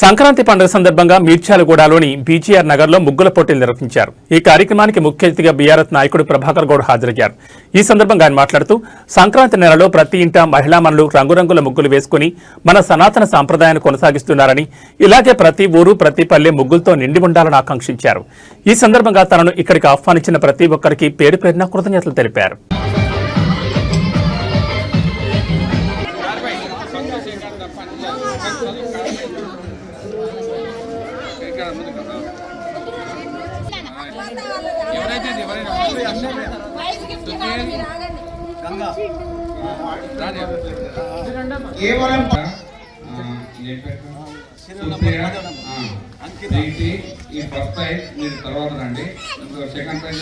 సంక్రాంతి పండుగ సందర్భంగా మీర్చాలగూడలోని బీజీఆర్ నగర్లో ముగ్గుల పోటీలు నిర్వహించారు. ఈ కార్యక్రమానికి ముఖ్య అతిథిగా బీఆర్ఎస్ నాయకుడు ప్రభాకర్ గౌడ్ హాజరయ్యారు. ఈ సందర్భంగా ఆయన మాట్లాడుతూ సంక్రాంతి నెలలో ప్రతి ఇంట మహిళా మనులు రంగురంగుల ముగ్గులు వేసుకుని మన సనాతన సాంప్రదాయాన్ని కొనసాగిస్తున్నారని ఇలాగే ప్రతి ఊరు ప్రతి పల్లె ముగ్గులతో నిండి ఉండాలని ఆకాంక్షించారు. ఈ సందర్భంగా తనను ఇక్కడికి ఆహ్వానించిన ప్రతి ఒక్కరికి పేరు పేరున కృతజ్ఞతలు తెలిపారు. ఎవరైతే కేవలం ఈ ఫస్ట్ ప్రైజ్ మీరు తర్వాత రండి సెకండ్ ప్రైజ్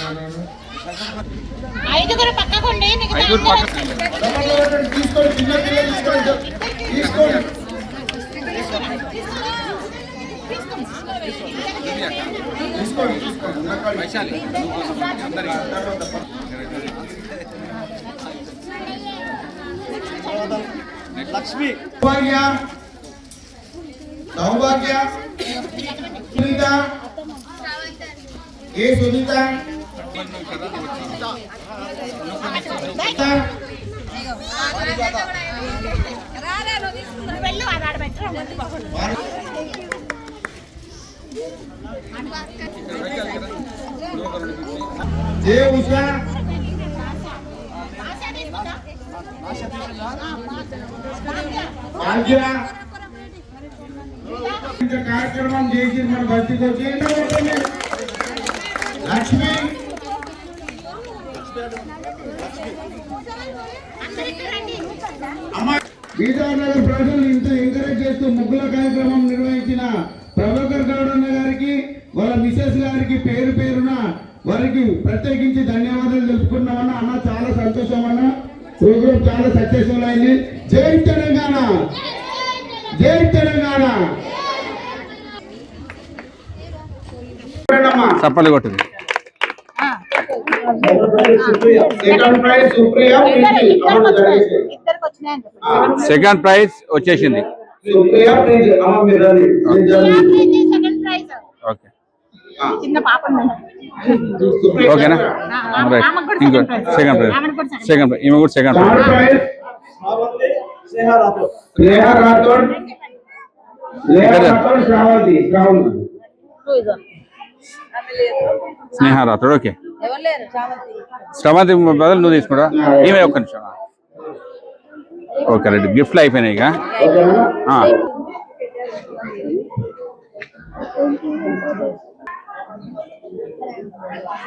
ఐదుగురు పక్కకుండి. ఐదుగురు పక్కన తీసుకోండి తీసుకోండి తీసుకోండి తీసుకోండి తీసుకోండి ఉన్నకాళ్ళు వైశాలి నువ్వు కొంచెం అందరికి లక్ష్మి సౌభాగ్య సౌభాగ్య సునీత ఏ సునీత వెళ్ళు అది ఆడబెట్టరు ముందు పక్కన ఏ ఉషా? కార్యక్రమం చేసి మన బస్సుకి వచ్చి ఏంటో లక్ష్మి? అమ్మ బీజానగర్ ప్రజలు ఇంత ఎంకరేజ్ చేస్తూ ముగ్గుల కార్యక్రమం నిర్వహించిన అన్న గారికి వాళ్ళ మిసెస్ గారికి పేరు పేరున వారికి ప్రత్యేకించి ధన్యవాదాలు తెలుపుకున్నామన్నా అన్న. చాలా సంతోషం అన్న. ప్రోగ్రామ్ చాలా సక్సెస్ఫుల్ అయింది. జై తెలంగాణ! జై తెలంగాణ. చప్పలు కొట్టింది. సెకండ్ ప్రైజ్ సుప్రియ చిన్న పాప ఓకేనా? రైట్. ఇంకో. సెకండ్ ప్రైజ్ సెకండ్ ప్రైజ్ ఈమె కూడా second prize Sneha Rathod. Okay. Sravanthi బదులు నువ్వు తీసుకుంటా? ఈమె ఒక్క నిమిషం. Okay right. గిఫ్ట్లు అయిపోయినాయి ఇక. 妈妈。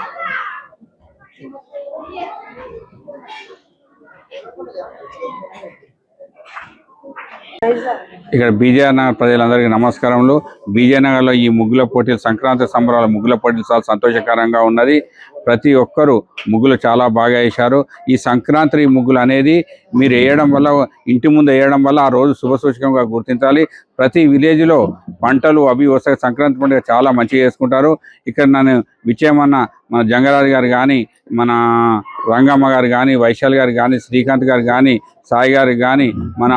ఇక్కడ బీజేనగర్ ప్రజలందరికీ నమస్కారములు. బీజేనగర్లో ఈ ముగ్గుల పోటీలు సంక్రాంతి సంబరాల ముగ్గుల పోటీలు చాలా సంతోషకరంగా ఉన్నది. ప్రతి ఒక్కరూ ముగ్గులు చాలా బాగా వేశారు. ఈ సంక్రాంతి ముగ్గులు అనేది మీరు వేయడం వల్ల ఇంటి ముందు వేయడం వల్ల ఆ రోజు శుభ సూచకంగా గుర్తించాలి. ప్రతి విలేజ్లో పంటలు అవి వస్తాయి. సంక్రాంతి పండుగ చాలా మంచిగా చేసుకుంటారు. ఇక్కడ నన్ను విజయమన్న మన జంగరాజు గారు కానీ మన రంగమ్మ గారు కానీ వైశాల్ గారు కానీ శ్రీకాంత్ గారు కానీ సాయి గారు కానీ మన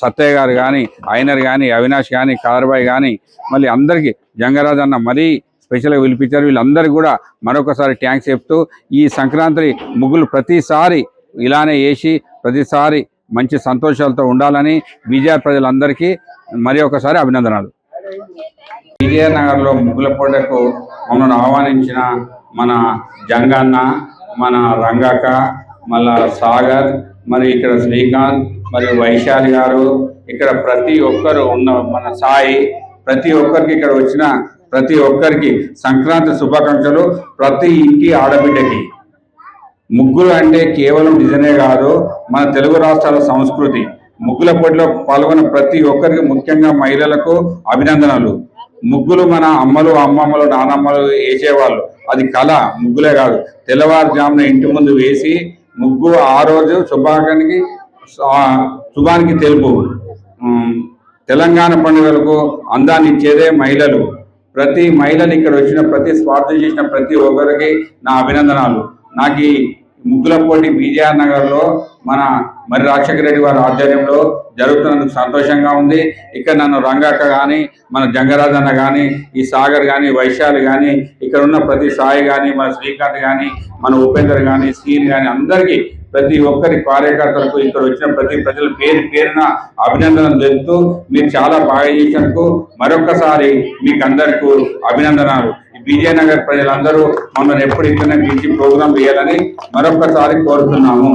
సత్తయ్య గారు కానీ ఆయనర్ కానీ అవినాష్ కానీ కాదర్బాయ్ కానీ మళ్ళీ అందరికీ జంగరాజ్ అన్న మరీ స్పెషల్గా పిలిపించారు. వీళ్ళందరికీ కూడా మరొకసారి ట్యాంక్స్ చెప్తూ ఈ సంక్రాంతి ముగ్గులు ప్రతిసారి ఇలానే వేసి ప్రతిసారి మంచి సంతోషాలతో ఉండాలని విజయ ప్రజలందరికీ మరి ఒకసారి అభినందనలు. విజయనగర్లో ముగ్గుల పండుగకు మమ్మల్ని ఆహ్వానించిన మన జంగన్న మన రంగక్క మళ్ళా సాగర్ మరి ఇక్కడ శ్రీకాంత్ మరియు వైశాలి గారు ఇక్కడ ప్రతి ఒక్కరు ఉన్న మన సాయి ప్రతి ఒక్కరికి ఇక్కడ వచ్చిన ప్రతి ఒక్కరికి సంక్రాంతి శుభాకాంక్షలు ప్రతి ఇంటి ఆడబిడ్డకి. ముగ్గులు అంటే కేవలం డిజైనే కాదు మన తెలుగు రాష్ట్రాల సంస్కృతి. ముగ్గుల పోటీలో పాల్గొన్న ప్రతి ఒక్కరికి ముఖ్యంగా మహిళలకు అభినందనలు. ముగ్గులు మన అమ్మలు అమ్మమ్మలు నానమ్మలు వేసేవాళ్ళు. అది కళ ముగ్గులే కాదు. తెల్లవారుజామున ఇంటి ముందు వేసి ముగ్గు ఆ రోజు శుభాకానికి శుభానికి తెలుపు. తెలంగాణ పండుగలకు అందాన్ని ఇచ్చేదే మహిళలు. ప్రతి మహిళలు ఇక్కడ వచ్చిన ప్రతి స్వార్థం చేసిన ప్రతి ఒక్కరికి నా అభినందనాలు. నాకు ఈ ముగ్గులపోటీ బీజేఆర్ నగర్లో మన మరి రాజశేఖర రెడ్డి వారి ఆధ్వర్యంలో జరుగుతున్నందుకు సంతోషంగా ఉంది. ఇక్కడ నన్ను రంగక్క కానీ మన జంగరాజన్న కానీ ఈ సాగర్ కానీ వైశాలి కానీ ఇక్కడ ఉన్న ప్రతి సాయి కానీ మన శ్రీకాంత్ కానీ మన ఉపేందర్ కానీ సీన్ కానీ అందరికీ ప్రతి ఒక్కరి కార్యకర్తలకు ఇక్కడ వచ్చిన ప్రతి ప్రజల పేరు పేరున అభినందనలు తెలుపుతూ మీరు చాలా బాగా చేసినందుకు మరొకసారి మీకు అందరికీ అభినందనాలు విజయనగర్ ప్రజలందరూ మమ్మల్ని ఎప్పుడు ఇక్కడనే పిలిచి ప్రోగ్రాం చేయాలని మరొకసారి కోరుతున్నాము.